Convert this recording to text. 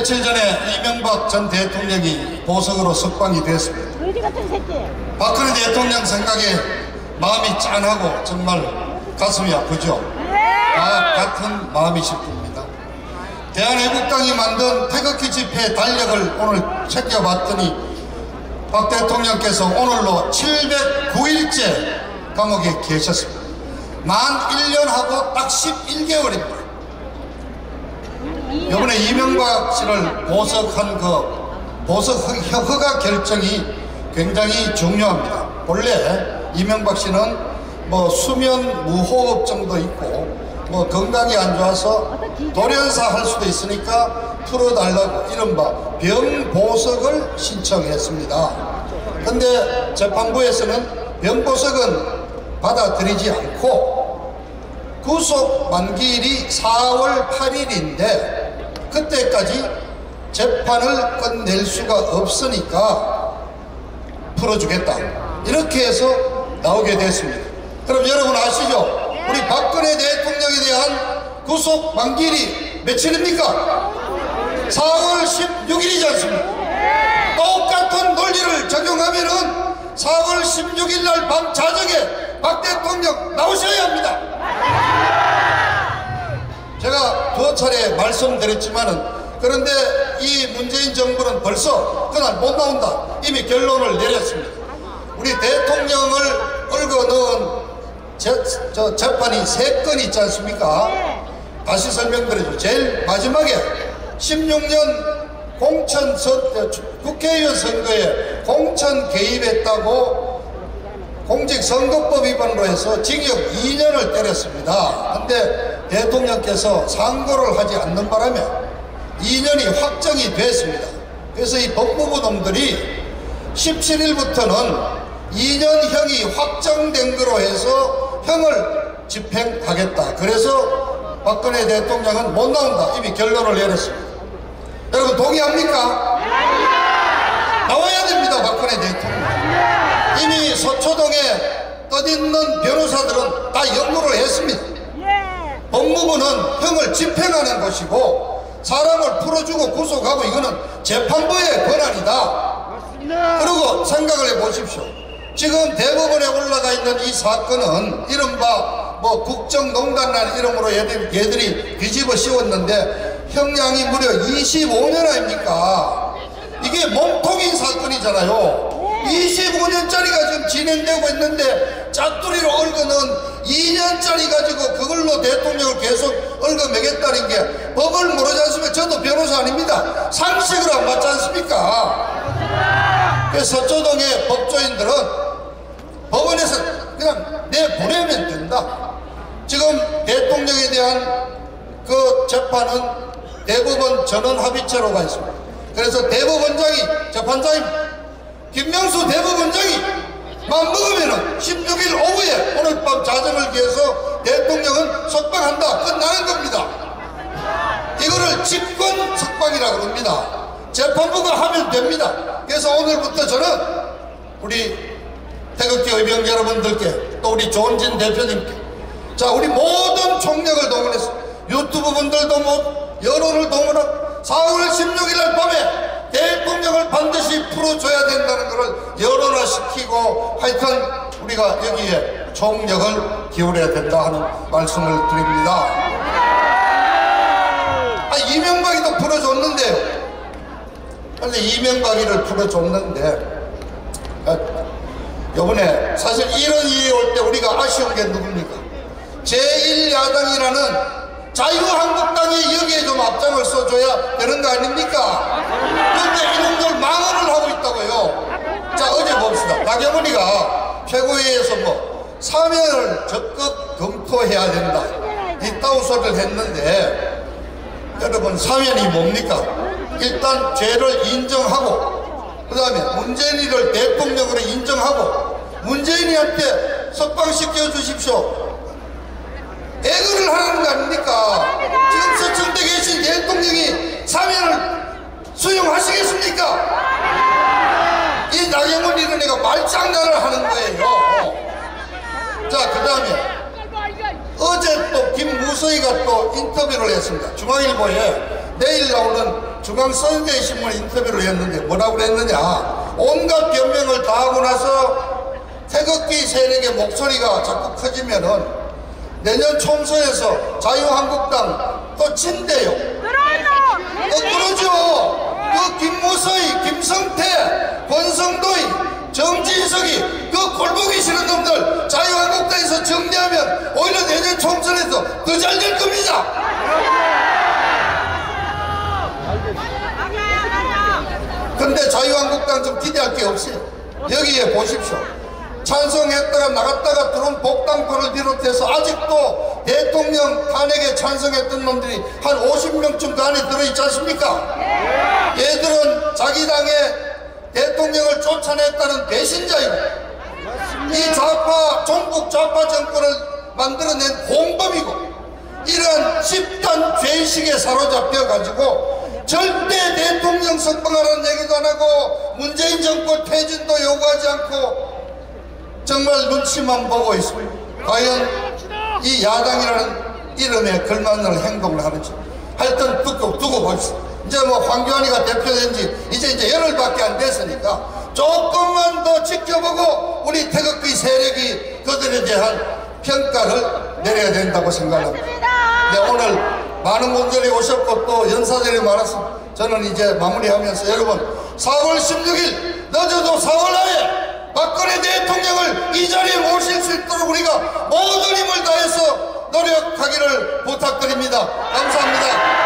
며칠 전에 이명박 전 대통령이 보석으로 석방이 됐습니다. 의지 같은 새끼. 박근혜 대통령 생각에 마음이 짠하고 정말 가슴이 아프죠. 다 같은 마음이실 겁니다. 대한애국당이 만든 태극기 집회 달력을 오늘 챙겨봤더니 박 대통령께서 오늘로 709일째 감옥에 계셨습니다. 만 1년하고 딱 11개월입니다. 이번에 이명박 씨를 보석한 그 보석 허- 허가 결정이 굉장히 중요합니다. 원래 이명박 씨는 뭐 수면 무호흡 정도 있고 뭐 건강이 안 좋아서 돌연사 할 수도 있으니까 풀어달라고 이른바 병보석을 신청했습니다. 근데 재판부에서는 병보석은 받아들이지 않고 구속 만기일이 4월 8일인데 그때까지 재판을 끝낼 수가 없으니까 풀어주겠다 이렇게 해서 나오게 됐습니다 그럼 여러분 아시죠? 우리 박근혜 대통령에 대한 구속 만기일이 며칠입니까? 4월 16일이지 않습니까? 똑같은 논리를 적용하면은 4월 16일 날 밤 자정에 박 대통령 나오셔야 합니다. 제가 두 차례 말씀드렸지만은 그런데 이 문재인 정부는 벌써 그날 못 나온다 이미 결론을 내렸습니다. 우리 대통령을 얽어 넣은 재, 저 재판이 세 건 있지 않습니까? 다시 설명드리죠. 제일 마지막에 16년 공천 선, 국회의원 선거에 공천 개입했다고 공직선거법 위반으로 해서 징역 2년을 때렸습니다. 근데 대통령께서 상고를 하지 않는 바람에 2년이 확정이 됐습니다. 그래서 이 법무부 놈들이 17일부터는 2년형이 확정된 거로 해서 형을 집행하겠다. 그래서 박근혜 대통령은 못 나온다. 이미 결론을 내렸습니다. 여러분 동의합니까? 나와야 됩니다. 박근혜 대통령. 이미 서초동에 떠있는 변호사들은 다 연구를 했습니다. 형을 집행하는 것이고 사람을 풀어주고 구속하고 이거는 재판부의 권한이다. 그리고 생각을 해보십시오. 지금 대법원에 올라가 있는 이 사건은 이른바 뭐 국정농단이라는 이름으로 얘들, 얘들이 뒤집어 씌웠는데 형량이 무려 25년 아닙니까? 이게 몸통인 사건이잖아요. 25년짜리가 지금 진행되고 있는데 짝두리로 얽어놓은 2년짜리 가지고 그걸로 대통령을 계속 얽어매겠다는 게 법을 모르지 않습니까? 저도 변호사 아닙니다. 상식으로 안 맞지 않습니까? 그래서 서초동의 법조인들은 법원에서 그냥 내보내면 된다. 지금 대통령에 대한 그 재판은 대법원 전원 합의체로 가 있습니다. 그래서 대법원장이 재판장이 김명수 대법원장이 맘먹으면은 16일 오후에 오늘 밤 자정을 기해서 대통령은 석방한다. 끝나는 겁니다. 이거를 직권 석방이라고 그럽니다. 재판부가 하면 됩니다. 그래서 오늘부터 저는 우리 태극기 의병 여러분들께 또 우리 조은진 대표님께 자 우리 모든 총력을 동원해서 유튜브 분들도 뭐 여론을 동원하고 4월 16일 날 밤 것을 여론화 시키고 하여튼 우리가 여기에 총력을 기울여야 된다 하는 말씀을 드립니다. 아, 이명박이도 풀어줬는데요. 근데 이명박이를 풀어줬는데 아, 요번에 사실 이런 일이 올 때 우리가 아쉬운 게 누굽니까? 제1야당이라는 자유한국당이 여기에 좀 앞장을 써줘야 되는 거 아닙니까? 그런데 이놈들 망언을 하고 있다고요. 자 어제 봅시다. 나경원이가 최고위에서 뭐 사면을 적극 검토해야 된다. 이따운 소리를 했는데 여러분 사면이 뭡니까? 일단 죄를 인정하고 그 다음에 문재인이를 대통령으로 인정하고 문재인이한테 석방시켜 주십시오. 애거를 하라는 거 아닙니까? 지금 서청대 계신 대통령이 사면을 수용하시겠습니까? 이 나경원 이런 애가 말장난을 하는 거예요. 자, 그 다음에 어제 또 김무서이가 또 인터뷰를 했습니다. 중앙일보에 내일 나오는 중앙선대 신문 인터뷰를 했는데 뭐라고 그랬느냐 온갖 변명을 다 하고 나서 태극기 세력의 목소리가 자꾸 커지면은 내년 총선에서 자유한국당 또 진대요 어, 그러죠. 그 김무서이, 김성태, 권성도이, 정진석이 그 꼴보기 싫은 놈들 자유한국당에서 정리하면 오히려 내년 총선에서 더 잘 될 겁니다. 근데 자유한국당 좀 기대할 게 없어요. 여기에 보십시오. 찬성했다가 나갔다가 들어온 복당파를 비롯해서 아직도 대통령 탄핵에 찬성했던 놈들이 한 50명쯤 그 안에 들어있지 않습니까? 얘들은 자기 당의 대통령을 쫓아냈다는 배신자이고 이 좌파 종북 좌파 정권을 만들어낸 공범이고 이러한 집단 죄의식에 사로잡혀 가지고 절대 대통령 선봉하라는 얘기도 안 하고 문재인 정권 퇴진도 요구하지 않고 정말 눈치만 보고 있습니다. 과연 이 야당이라는 이름에 걸맞는 행동을 하는지 하여튼 두고 두고 봅시다. 이제 뭐 황교안이가 대표된 지 이제 이제 열흘밖에 안 됐으니까 조금만 더 지켜보고 우리 태극기 세력이 그들에 대한 평가를 내려야 된다고 생각합니다. 네, 오늘 많은 분들이 오셨고 또 연사들이 많았습니다. 저는 이제 마무리하면서 여러분 4월 16일 늦어도 4월 안에 박근혜 대통령을 이 자리에 모실 수 있도록 우리가 모든 힘을 다해서 노력하기를 부탁드립니다. 감사합니다.